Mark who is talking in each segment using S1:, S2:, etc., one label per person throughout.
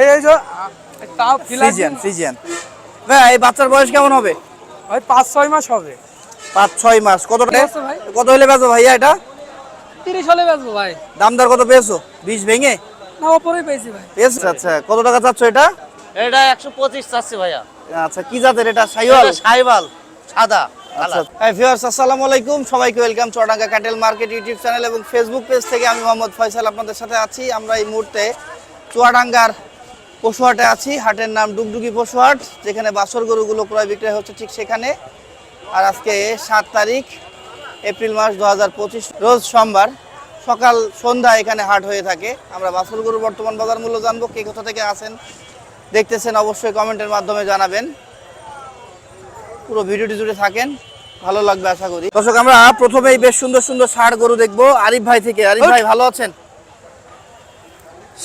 S1: এই এই
S2: Friesian Friesian ভাই বাচ্চার বয়স কেমন হবে?
S1: ওই পাঁচ ছয় মাস হবে।
S2: পাঁচ ছয় মাস। কত
S1: ভাই।
S2: কত হলে বেচো ভাইয়া এটা?
S1: তিরিশ হলে বেচবো ভাই।
S2: দাম দর কত পেয়েছ? বিশ ভেঙে?
S1: না ওপরেই পেয়েছি ভাই।
S2: পেয়েছ? আচ্ছা কত টাকা চাচ্ছ এটা?
S3: এটা একশো পঁচিশ চাচ্ছি ভাইয়া।
S2: আচ্ছা কি জাতের এটা? সাইওয়াল?
S3: সাইবাল সাদা
S2: আচ্ছা। হ্যাঁ আসসালামু আলাইকুম। সবাইকে welcome cattle market YouTube channel এবং ফেসবুক পেজ থেকে আমি মোহাম্মদ ফয়সাল আপনাদের সাথে আছি। আমরা এই মুহূর্তে চুয়াডাঙ্গার পশুহাটে আছি। হাটের নাম ডুগডুগি পশুহাট যেখানে বাছর গরুগুলো ক্রয় বিক্রয় হচ্ছে ঠিক সেখানে। আর আজকে সাত তারিখ এপ্রিল মাস দু হাজার পঁচিশ রোজ সোমবার। সকাল সন্ধ্যা এখানে হাট হয়ে থাকে। আমরা বাছর গরুর বর্তমান বাজার মূল্য জানব। কে কোথা থেকে আসেন দেখতেছেন অবশ্যই কমেন্টের মাধ্যমে জানাবেন। পুরো ভিডিওটি জুড়ে থাকেন। ভালো লাগবে আশা করি। দর্শক আমরা প্রথমেই বেশ সুন্দর সুন্দর ষাড় গরু দেখব। আরিফ ভাই থেকে। আরিফ ভাই ভালো আছেন?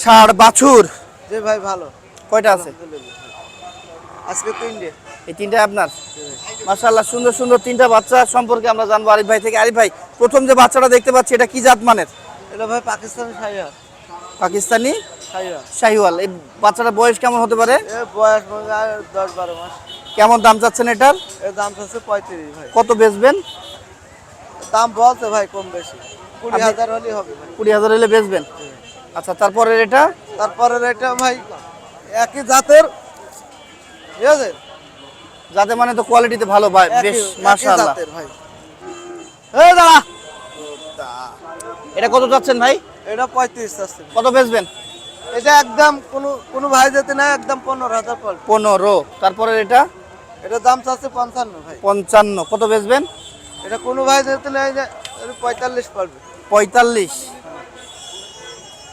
S2: ষাড় বাছুর।
S4: জি ভাই ভালো।
S2: কয়টা আছে?
S4: আজকে তিনটে।
S2: এই তিনটা আপনার? মাশাআল্লাহ সুন্দর সুন্দর তিনটা বাচ্চা সম্পর্কে আমরা জানব আরিফ ভাই থেকে। আরিফ ভাই প্রথম যে বাচ্চাটা দেখতে পাচ্ছি এটা কি জাত মানের?
S4: এটা ভাই পাকিস্তানি সাইয়া।
S2: পাকিস্তানি? শাহিওয়াল। এই বাচ্চাটার বয়স কেমন হতে পারে?
S4: এ বয়স দশ বারো মাস।
S2: কেমন দাম চাচ্ছেন এটার?
S4: এর দাম হচ্ছে পঁয়ত্রিশ ভাই।
S2: কত বেচবেন?
S4: দাম বলছে ভাই কম বেশি। কুড়ি হাজার হলেই হবে
S2: কুড়ি হাজার হলে বেচবেন? আচ্ছা তারপরে এটা?
S4: তারপরে এটা ভাই একই জাতের ঠিক আছে?
S2: যাতে মানে তো কোয়ালিটিতে ভালো ভাই বেশ মাশাআল্লাহ।
S4: জাতের ভাই।
S2: এই দাঁড়া। এটা কত যাচ্ছেন ভাই?
S4: এটা পঁয়ত্রিশ আছে
S2: কত বেচবেন?
S4: এটা একদম কোনো কোনো ভাই যেতে না একদম পনেরো হাজার
S2: পনেরো। তারপরে এটা?
S4: এটা দাম চাচ্ছে পঞ্চান্ন ভাই।
S2: পঞ্চান্ন। কত বেচবেন?
S4: এটা কোনো ভাই যেতে না পঁয়তাল্লিশ পড়বে।
S2: পঁয়তাল্লিশ।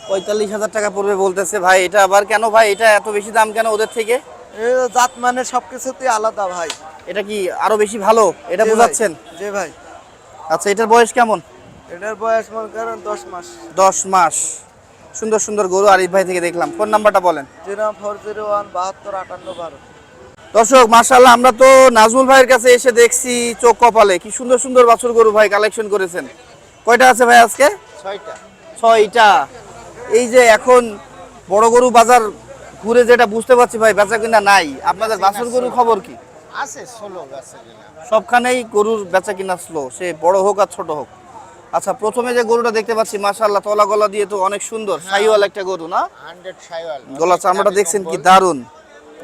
S2: পঁয়তাল্লিশ হাজার টাকা পড়বে বলতেছে। ভাই এটা আবার কেন ভাই? এটা এত বেশি দাম কেন ওদের থেকে?
S4: জাত মানে সব কিছুতেই আলাদা ভাই।
S2: এটা কি আরও বেশি ভালো? এটা বোঝাচ্ছেন?
S4: জি ভাই।
S2: আচ্ছা এটার বয়স কেমন?
S4: এটার বয়স মনে করেন দশ মাস।
S2: দশ মাস। সুন্দর সুন্দর গরু আরিফ ভাই থেকে দেখলাম। ফোন নাম্বারটা বলেন।
S4: জিরো ফোর জিরো ওয়ান বাহাত্তর আটান্ন বারো।
S2: দর্শক মাশাল্লাহ আমরা তো নাজমুল ভাইয়ের কাছে এসে দেখছি চোখ কপালে। কি সুন্দর সুন্দর বাছুর গরু ভাই কালেকশন করেছেন। কয়টা আছে ভাই আজকে?
S4: ছয়টা।
S2: ছয়টা। এই যে এখন বড় গরু বাজার ঘুরে যেটা বুঝতে পারছি ভাই বেচা কিনা নাই। আপনাদের বাছুর গরু খবর কি?
S4: আছে গাছে
S2: সবখানেই গরুর বেচা কিনা স্লো সে বড় হোক আর ছোট হোক। আচ্ছা প্রথমে যে গরুটা দেখতে পাচ্ছি মাশাল্লাহ তলা গলা দিয়ে তো অনেক সুন্দর সাইওয়াল একটা গরু না?
S4: হান্ড্রেড সাইওয়াল
S2: গলা চামড়াটা দেখছেন কি দারুণ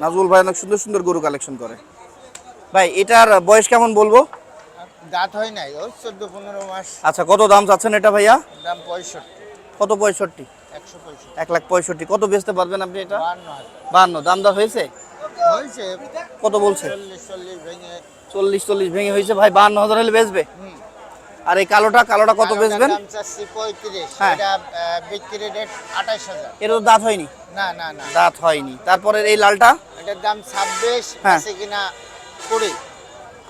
S2: নাজমুল ভাই অনেক সুন্দর সুন্দর গরু কালেকশন করে। ভাই এটার বয়স কেমন বলব?
S4: দাঁত হয় নাই ওই চোদ্দ পনেরো মাস।
S2: আচ্ছা কত দাম চাচ্ছেন এটা ভাইয়া?
S4: দাম পঁয়ষট্টি।
S2: কত পঁয়ষট্টি
S4: একশো পঁয়ষট্টি?
S2: এক লাখ পঁয়ষট্টি। কত বেচতে পারবেন আপনি এটা?
S4: বান্ন
S2: দাম দর হয়েছে?
S4: হয়েছে।
S2: কত বলছে?
S4: চল্লিশ চল্লিশ ভেঙে।
S2: হয়েছে। ভাই বান্ন হাজার হলে বেচবে? আর এই কালোটা কালোটা কত বেচবেন? হ্যাঁ।
S4: এটা
S2: তো দাঁত হয়নি?
S4: না না না।
S2: দাঁত হয়নি। তারপরে এই লালটা?
S4: এটার দাম ছাব্বিশ
S2: হ্যাঁ।
S4: আছে কিনা কুড়ি।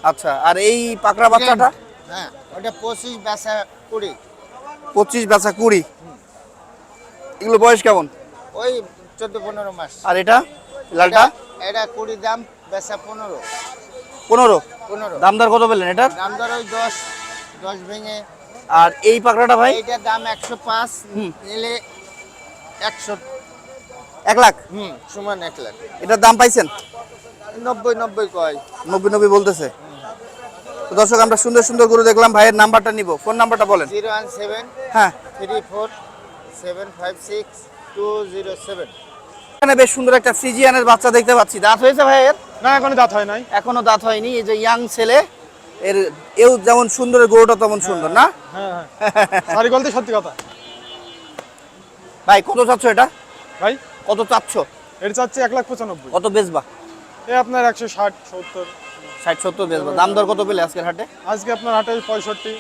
S2: আচ্ছা আর এই পাকড়া বাচ্চাটা?
S4: হ্যাঁ ওটা পঁচিশ বেচা কুড়ি।
S2: পঁচিশ বেচা কুড়ি। এগুলো বয়স কেমন?
S4: ওই চোদ্দ পনেরো মাস।
S2: আর এটা? লালটা?
S4: এটা- কুড়ি দাম বেচা পনেরো।
S2: পনেরো?
S4: পনেরো।
S2: দাম দর কত পেলেন এটার?
S4: দাম ধর ওই দশ দশ ভেঙে।
S2: আর এই পাকড়াটা ভাই?
S4: এটার দাম একশো পাঁচ নিলে একশো
S2: এক লাখ?
S4: হুম সমান এক লাখ।
S2: এটার দাম পাইছেন?
S4: নব্বই নব্বই কয়।
S2: নব্বই নব্বই বলতেছে। তো দর্শক আমরা সুন্দর সুন্দর গরু দেখলাম। ভাইয়ের নাম্বারটা নিব। ফোন নাম্বারটা বলেন।
S4: জিরো ওয়ান সেভেন
S2: হ্যাঁ।
S4: Three four seven five six two zero seven
S2: এখানে বেশ সুন্দর একটা ফ্রিজিয়ানের বাচ্চা দেখতে পাচ্ছি। দাঁত হয়েছে ভাইয়ের
S1: না এখনও দাঁত হয় নাই।
S2: এখনও দাঁত হয়নি। এই যে ইয়াং ছেলে এর এও যেমন সুন্দর গরুটা তেমন সুন্দর না?
S1: হ্যাঁ হ্যাঁ। বলতে সত্যি কথা।
S2: ভাই কত চাচ্ছ এটা?
S1: ভাই?
S2: কত চাচ্ছ?
S1: এটা চাচ্ছি এক লাখ পঁচানব্বই।
S2: কত বেচবা?
S1: এ আপনার একশো ষাট সত্তর।
S2: ষাট সত্তর বেচবা। দাম দর কত পেলে আজকের হাটে?
S1: আজকে আপনার হাটে পঁয়ষট্টি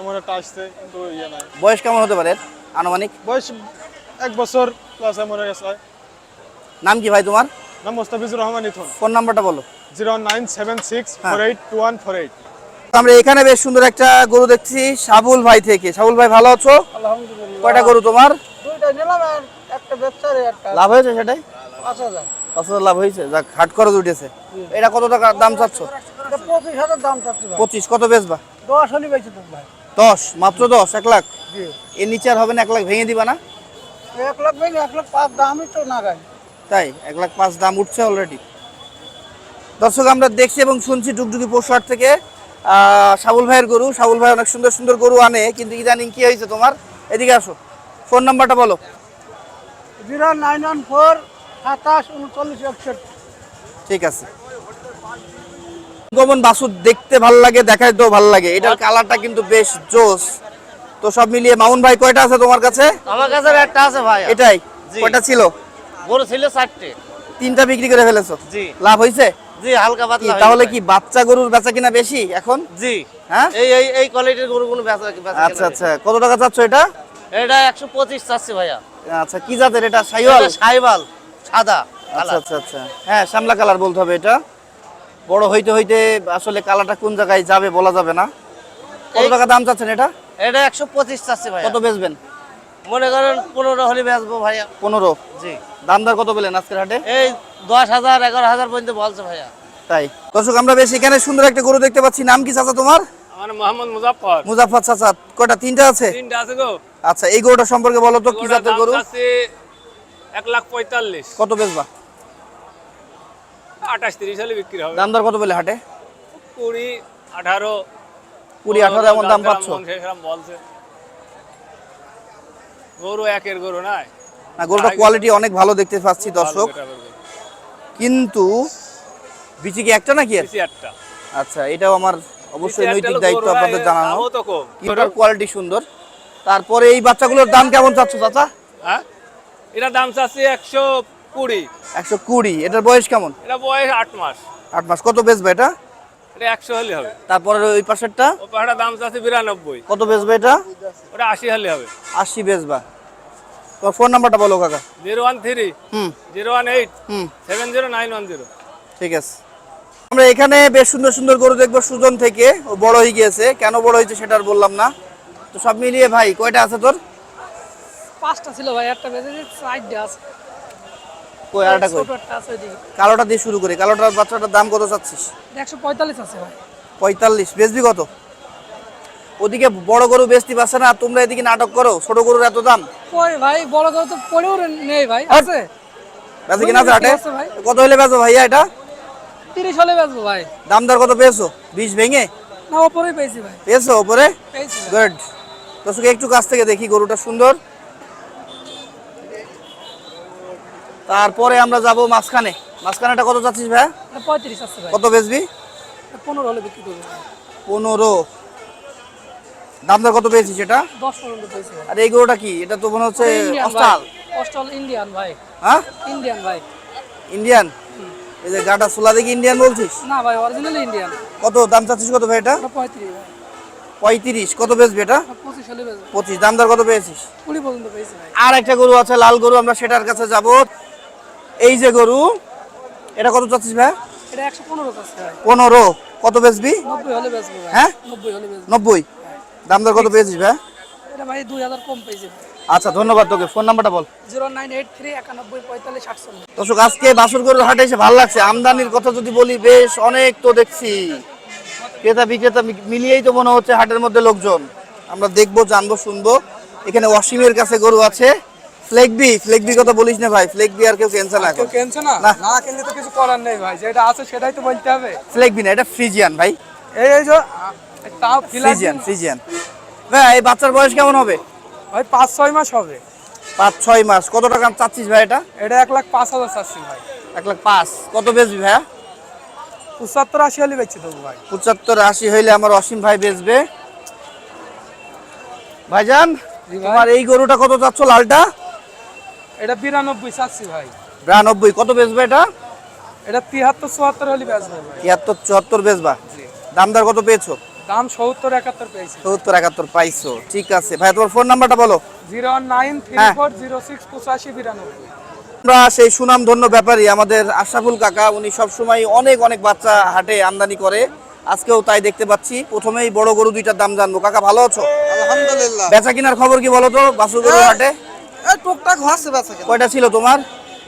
S1: এমন একটা আসছে কিন্তু ইয়ে নাই।
S2: বয়স কেমন হতে পারে? আনুমানিক?
S1: বয়স এক বছর প্লাস এমন গেছে।
S2: নাম কি ভাই তোমার?
S1: নাম মোস্তাফিজুর রহমান ইথুন।
S2: ফোন নাম্বারটা বলো।
S1: জিরো নাইন সেভেন সিক্স
S2: হ্যাঁ।
S1: Four eight two one four eight.
S2: আমরা এখানে বেশ সুন্দর একটা গরু দেখছি সাবুল ভাই থেকে। সাবুল ভাই ভালো আছো?
S4: আলহামদুলিল্লাহ।
S2: কয়টা গরু তোমার?
S4: দুইটা নিলাম আর একটা বেচারে একটা।
S2: লাভ হয়েছে সেটাই?
S4: পাঁচ হাজার।
S2: লাভ হয়েছে। যাক হাট খরচ উঠেছে। এটা কত টাকা দাম চাচ্ছ?
S4: পঁচিশ হাজার দাম চাচ্ছি
S2: পঁচিশ। কত বেচবা?
S4: দশ হলে বেঁচে দেবো ভাই।
S2: দশ মাত্র দশ এক লাখ? এর নিচে আর হবে না এক লাখ ভেঙে দিবা না?
S4: এক লাখ ভেঙে এক লাখ পাঁচ দামই তো না গাই
S2: তাই এক লাখ পাঁচ দাম উঠছে অলরেডি দর্শক আমরা দেখছি এবং শুনছি ডুগডুগি পশুহাট থেকে সাবুল ভাইয়ের গরু। সাবুল ভাই অনেক সুন্দর সুন্দর গরু আনে কিন্তু ইদানিং কি হয়েছে তোমার? এদিকে আসো। ফোন নাম্বারটা বলো।
S5: জিরো নাইন ওয়ান ফোর সাতাশ উনচল্লিশ একষট্টি।
S2: ঠিক আছে। গমন বাসু দেখতে ভালো লাগে দেখাইতেও ভালো লাগে। এটার কালারটা কিন্তু বেশ জোস। তো সব মিলিয়ে মামুন ভাই কয়টা আছে তোমার কাছে?
S3: আমার কাছে একটা আছে ভাই।
S2: এটাই? কয়টা ছিল?
S3: গরু ছিল চারটে।
S2: তিনটা বিক্রি করে ফেলেছো?
S3: জি।
S2: লাভ হয়েছে
S3: জি হালকা পাতলা
S2: তাহলে কি বাচ্চা গরুর বেচা কিনা বেশি এখন?
S3: জি।
S2: হ্যাঁ?
S3: এই এই এই কোয়ালিটির গরু কোনো বেচা
S2: আচ্ছা আচ্ছা। কত টাকা চাচ্ছ এটা?
S3: এটা একশো পঁচিশ চাচ্ছি ভাইয়া।
S2: আচ্ছা কি জাতের এটা? সাইওয়াল?
S3: সাইবাল সাদা
S2: আচ্ছা আচ্ছা আচ্ছা। হ্যাঁ শ্যামলা কালার বলতে হবে এটা। বড় হইতে হইতে আসলে কালারটা কোন জায়গায় যাবে বলা যাবে না। কত টাকা দাম চাচ্ছেন এটা?
S3: এটা একশো পঁচিশ চাচ্ছি ভাইয়া।
S2: কত বেচবেন?
S3: মনে করেন পনেরো হলে বেচবো ভাইয়া।
S2: পনেরো?
S3: জি।
S2: দামদার কত পেলেন আজকের হাটে?
S3: এই দশ হাজার এগারো হাজার পর্যন্ত বলছে ভাইয়া।
S2: তাই। দর্শক আমরা বেশ এখানে সুন্দর একটা গরু দেখতে পাচ্ছি। নাম কি চাচা তোমার?
S6: আমার মোহাম্মদ মুজাফর
S2: মুজাফর চাচা কয়টা তিনটা আছে?
S6: তিনটা আছে গো।
S2: আচ্ছা এই গরুটা সম্পর্কে বলো তো কি জাতের গরু?
S6: আছে এক লাখ পঁয়তাল্লিশ।
S2: কত বেচবা?
S6: আঠাশ তিরিশ হলে বিক্রি হবে।
S2: দামদার কত পেলে হাটে?
S6: কুড়ি আঠারো
S2: কুড়ি আঠারো এমন দাম পাচ্ছ?
S6: বলছে। গরু একের গরু নাই।
S2: না গরুটা কোয়ালিটি অনেক ভালো দেখতে পাচ্ছি দর্শক। কিন্তু বিচি কি একটা নাকি
S6: একটা।
S2: আচ্ছা এটাও আমার অবশ্যই নৈতিক দায়িত্ব আপনাদের জানানো। কিন্তু কোয়ালিটি সুন্দর? তারপরে এই বাচ্চাগুলোর দাম কেমন চাচ্ছ চাচা?
S6: হ্যাঁ? এটা দাম চাচ্ছি একশো কুড়ি।
S2: একশো কুড়ি এটার বয়স কেমন?
S6: এটা বয়স আট মাস।
S2: আট মাস কত বেচবে এটা?
S6: এটা একশো হলে হবে।
S2: তারপরে ওই পাশেরটা?
S6: ও পাহাড়া দাম চাচ্ছি বিরানব্বই।
S2: কত বেচবে এটা?
S6: ওটা আশি হলে হবে।
S2: আশি বেচবা। তোমার ফোন নাম্বারটা বলো কাকা।
S6: Zero one three
S2: hmm.
S6: Zero one eight
S2: hmm.
S6: Seven zero nine one zero.
S2: ঠিক আছে। আমরা এখানে বেশ সুন্দর সুন্দর গরু দেখব সুজন থেকে। ও বড় হয়ে গিয়েছে। কেন বড় হয়েছে সেটা আর বললাম না। তো সব মিলিয়ে ভাই কয়টা আছে তোর?
S5: পাঁচটা ছিল ভাই একটা বেঁচে চারটে আছে।
S2: কই কই? কালোটা দিয়ে শুরু করি। কালোটার বাচ্চাটার দাম কত চাচ্ছিস?
S5: একশো পঁয়তাল্লিশ আছে ভাই।
S2: পঁয়তাল্লিশ। বেচবি কত? ওদিকে বড় গরু বেচতে পারছে না তোমরা এদিকে নাটক করো। ছোট গরুর এত দাম?
S5: কই ভাই বড় করে তো পড়েও নেই ভাই আছে?
S2: বেচে কিনা আছে
S5: ভাই।
S2: কত হলে বেচো ভাইয়া এটা?
S5: তিরিশ হলে বেচবো ভাই।
S2: দাম দর কত পেয়েছ? বিষ ভেঙে?
S5: না ওপরেই পেয়েছি ভাই।
S2: পেয়েছ ওপরে। গুড দর্শক একটু কাছ থেকে দেখি গরুটা সুন্দর। তারপরে আমরা যাব মাঝখানে। মাঝখানেটা কত চাচ্ছিস ভাই?
S5: পঁয়ত্রিশ আছে
S2: কত বেচবি?
S5: পনেরো হলে বিক্রি করব
S2: পনেরো। দাম দর কত পেয়েছিস এটা?
S5: দশ পেয়েছি
S2: আর এই গরুটা কি? এটা তো মনে হচ্ছে অস্টাল
S5: অস্টাল ইন্ডিয়ান ভাই।
S2: হ্যাঁ?
S5: ইন্ডিয়ান ভাই।
S2: ইন্ডিয়ান এই যে গাটা সোলা দেখি ইন্ডিয়ান বলছিস?
S5: না ভাই অরিজিনাল ইন্ডিয়ান
S2: কত? দাম চাচ্ছিস কত ভাই এটা?
S5: পঁয়ত্রিশ
S2: পঁয়ত্রিশ। কত বেচবি এটা?
S5: পঁচিশ
S2: দাম দর কত পেয়েছিস?
S5: কুড়ি পর্যন্ত পেয়েছি
S2: আর একটা গরু আছে লাল গরু। আমরা সেটার কাছে যাব। এই যে গরু এটা কত চাচ্ছিস ভাই?
S5: এটা ভাই।
S2: কত বেচবি?
S5: নব্বই হলে বেচবো
S2: হ্যাঁ?
S5: নব্বই হলে বেচবো।
S2: নব্বই। দাম দর কত পেয়েছিস ভাই?
S5: এটা ভাই দুই হাজার কম পেয়েছি।
S2: আচ্ছা ধন্যবাদ তোকে। ফোন নাম্বারটা বল।
S5: জিরো নাইন এইট থ্রি একানব্বই পঁয়তাল্লিশ আটচল্লিশ।
S2: দর্শক আজকে বাসুর গরুর হাটে এসে ভালো লাগছে। আমদানির কথা যদি বলি বেশ অনেক তো দেখছি। ক্রেতা বিক্রেতা মিলিয়েই তো মনে হচ্ছে হাটের মধ্যে লোকজন। আমরা দেখব জানব শুনব। এখানে অসীমের কাছে গরু আছে। ফ্লেগবি ফ্লেগবি কথা বলিস না ভাই ফ্লেগবি আর কেউ ক্যান্সার না এখন
S5: কেনছো না?
S2: না।
S5: কিনলে তো কিছু করার নেই ভাই যেটা আছে সেটাই তো বলতে হবে।
S2: ফ্লেগবি না এটা ফ্রিজিয়ান ভাই।
S5: এই এই যে তাও
S2: ফ্রিজিয়ান ফ্রিজিয়ান ভাই এই বাচ্চার বয়স কেমন হবে?
S5: ভাই পাঁচ ছয় মাস হবে।
S2: পাঁচ ছয় মাস। কত টাকা চাচ্ছিস ভাই এটা?
S5: এটা এক লাখ পাঁচ হাজার চাচ্ছি ভাই।
S2: এক লাখ পাঁচ। কত বেচবি ভাইয়া?
S5: পঁচাত্তর আশি হলে বেচে দেবো ভাই।
S2: পঁচাত্তর আশি হইলে আমার অসীম ভাই বেচবে। ভাইজান তোমার এই গরুটা কত চাচ্ছ লালটা?
S5: এটা বিরানব্বই চাচ্ছি ভাই।
S2: বিরানব্বই কত বেচবে এটা?
S5: এটা তিয়াত্তর চুয়াত্তর হলে বেচবো ভাই।
S2: তিয়াত্তর চুয়াত্তর বেচবা?
S5: জি।
S2: দামদার কত পেয়েছ?
S5: দাম সত্তর একাত্তর পেয়েছি।
S2: সত্তর একাত্তর পাইছো ঠিক আছে। ভাই তোমার ফোন নাম্বারটা বলো।
S5: জিরো নাইন থ্রি
S2: হ্যাঁ।
S5: ফোর জিরো সিক্স পঁচাশি বিরানব্বই।
S2: আমরা সেই সুনাম ধন্য ব্যাপারী আমাদের আশরাফুল কাকা উনি সবসময় অনেক অনেক বাচ্চা হাটে আমদানি করে। আজকেও তাই দেখতে পাচ্ছি। প্রথমেই বড় গরু দুইটার দাম জানব। কাকা ভালো আছো?
S4: আলহামদুলিল্লাহ।
S2: বেচা কিনার খবর কি বলো তো? বাসু গরু হাটে?
S4: টুকটাক হচ্ছে বেচা
S2: কয়টা ছিল তোমার?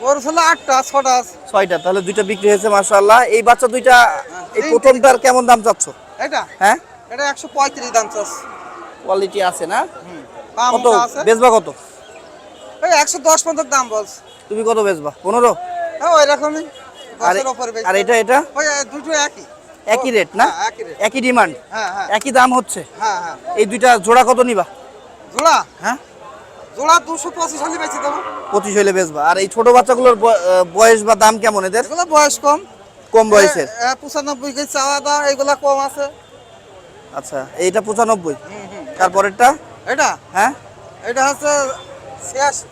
S4: ওর ছিল আটটা ছটা
S2: ছয়টা তাহলে দুইটা বিক্রি হয়েছে মাশাআল্লাহ। এই বাচ্চা দুইটা এই প্রথমটার কেমন দাম চাচ্ছ?
S4: এটা?
S2: হ্যাঁ?
S4: এটা একশো পঁয়ত্রিশ দাম চাচ্ছে।
S2: কোয়ালিটি আছে না? কত? বেচবা কত?
S4: এই একশো দশ দাম বলছে।
S2: তুমি কত বেচবা? পনেরো?
S4: হ্যাঁ ওই রকমই।
S2: আর এটা এটা?
S4: ওই দুটো একই।
S2: একই রেট না?
S4: হ্যাঁ, একই
S2: ডিমান্ড
S4: হ্যাঁ হ্যাঁ।
S2: একই দাম হচ্ছে?
S4: হ্যাঁ হ্যাঁ।
S2: এই দুইটা জোড়া কত নিবা?
S4: জোড়া?
S2: হ্যাঁ?
S4: জোড়া দুশো পঁচিশ হলে বেশি দেবো।
S2: পঁচিশ হইলে বেচবা। আর এই ছোট বাচ্চাগুলোর বয়স বা দাম কেমন এদের?
S4: এগুলো বয়স কম।
S2: কম বয়সের?
S4: পঁচানব্বই কেজি চাওয়া দাম এগুলা কম আছে।
S2: আচ্ছা এইটা পঁচানব্বই? তারপরেরটা
S4: এটা?
S2: হ্যাঁ?
S4: এটা হচ্ছে ছিয়াশি।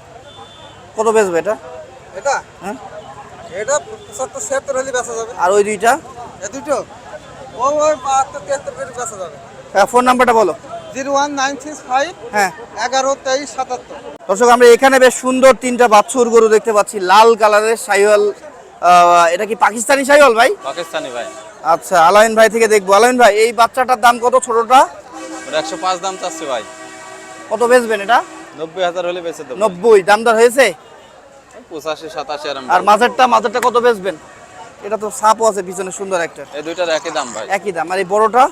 S2: কত বেচবে এটা?
S4: এটা?
S2: হ্যাঁ?
S4: এটা পঁচাত্তর ছিয়াত্তর হলে বেচা যাবে।
S2: আর ওই দুইটা?
S4: এ দুটো? ও ওই বাহাত্তর তিয়াত্তর করে বেচা যাবে।
S2: ফোন নাম্বারটা বলো।
S4: Zero one nine six five
S2: হ্যাঁ।
S4: এগারো তেইশ সাতাত্তর।
S2: দর্শক আমরা এখানে বেশ সুন্দর তিনটা বাছুর গরু দেখতে পাচ্ছি লাল কালারের সাইওয়াল এটা কি পাকিস্তানি সাইওয়াল ভাই?
S7: পাকিস্তানি ভাই।
S2: আচ্ছা আলাইন ভাই থেকে দেখব। আলাইন ভাই এই বাচ্চাটার দাম কত ছোটটা?
S7: ওটা একশো পাঁচ দাম চাচ্ছি ভাই।
S2: কত বেচবেন এটা?
S7: নব্বই হাজার হলে বেঁচে দেবো।
S2: নব্বই দামদার হয়েছে?
S7: পঁচাশি সাতাশি আর
S2: আর মাঝেরটা মাঝেরটা কত বেচবেন? এটা তো সাপও আছে পিছনে সুন্দর একটা।
S7: এই দুইটার একই দাম ভাই।
S2: একই দাম। আর এই বড়টা?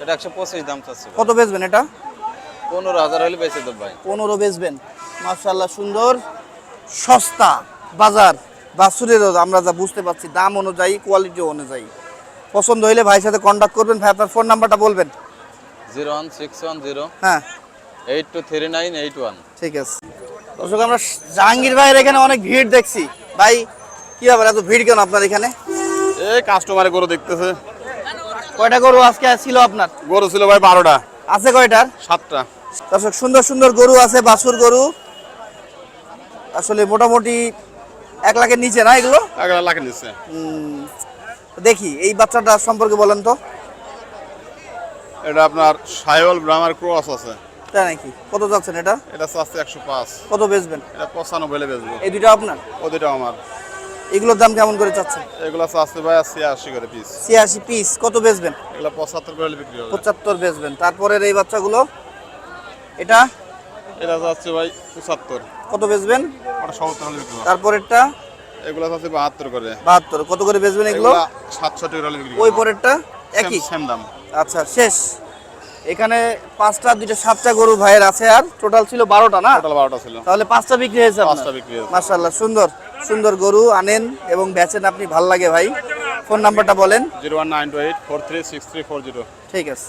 S7: এটা একশো পঁচিশ দাম চাচ্ছি
S2: কত বেচবেন এটা?
S7: পনেরো হাজার হলে বেঁচে দেবো ভাই।
S2: পনেরো বেচবেন। মার্শাল্লাহ সুন্দর সস্তা বাজার বাছুরেরও আমরা যা বুঝতে পারছি দাম অনুযায়ী কোয়ালিটি অনুযায়ী। পছন্দ হইলে ভাইয়ের সাথে কন্ট্যাক্ট করবেন ভাই আপনার ফোন নাম্বারটা বলবেন।
S7: Zero one six one zero
S2: হ্যাঁ।
S7: Eight two three nine eight one.
S2: ঠিক আছে। দর্শক আমরা জাহাঙ্গীর ভাইয়ের এখানে অনেক ভিড় দেখছি। ভাই কি ব্যাপার এত ভিড় কেন আপনার এখানে?
S1: এই কাস্টমারে গরু দেখতেছে।
S2: কয়টা গরু আজকে ছিল আপনার?
S1: গরু ছিল ভাই বারোটা।
S2: আছে কয়টার?
S1: সাতটা।
S2: দর্শক সুন্দর সুন্দর গরু আছে বাছুর গরু। আসলে মোটামুটি এক লাখের নিচে না এগুলো?
S1: এগারো লাখে নিচ্ছে
S2: উম, দেখি এই বাচ্চাটা সম্পর্কে বলেন তো।
S1: এটা আপনার সাইওয়াল ব্রাহ্মার ক্রস আছে।
S2: তাই নাকি? কত যাচ্ছেন এটা?
S1: এটা চাচ্ছে একশো পাঁচ।
S2: কত বেচবেন?
S1: এটা পঁচানব্বই হলে বেচবো।
S2: এই দুটো আপনার?
S1: ও দুটো আমার।
S2: এগুলোর দাম কেমন করে চাচ্ছেন?
S1: এগুলো চাচ্ছে ভাই ছিয়াশি করে পিস
S2: ছিয়াশি পিস কত বেচবেন?
S1: এগুলো পঁচাত্তর করে বিক্রি হবে।
S2: পঁচাত্তর বেচবেন। তারপরের এই বাচ্চাগুলো এটা?
S1: এটা চাচ্ছে ভাই পঁচাত্তর।
S2: কত বেচবেন?
S1: ওটা সত্তর হলে বিক্রি হবে।
S2: তারপরেরটা?
S1: এগুলো চাচ্ছে বাহাত্তর করে।
S2: বাহাত্তর। কত করে বেচবেন এগুলো?
S1: এগুলো সাতষট্টি করে হলে বিক্রি
S2: ওই পরেরটা? একই?
S1: সেম দাম।
S2: আচ্ছা শেষ। এখানে পাঁচটা দুইটা সাতটা গরু ভাইয়ের আছে আর টোটাল ছিল বারোটা না?
S1: টোটাল বারোটা ছিল।
S2: তাহলে পাঁচটা বিক্রি হয়েছে
S1: পাঁচটা বিক্রি হয়েছে।
S2: মার্শাল্লাহ সুন্দর। সুন্দর গরু আনেন এবং বেচেন আপনি ভালো লাগে ভাই। ফোন নাম্বারটা বলেন।
S1: Zero one nine two eight four three six three four zero.
S2: ঠিক আছে।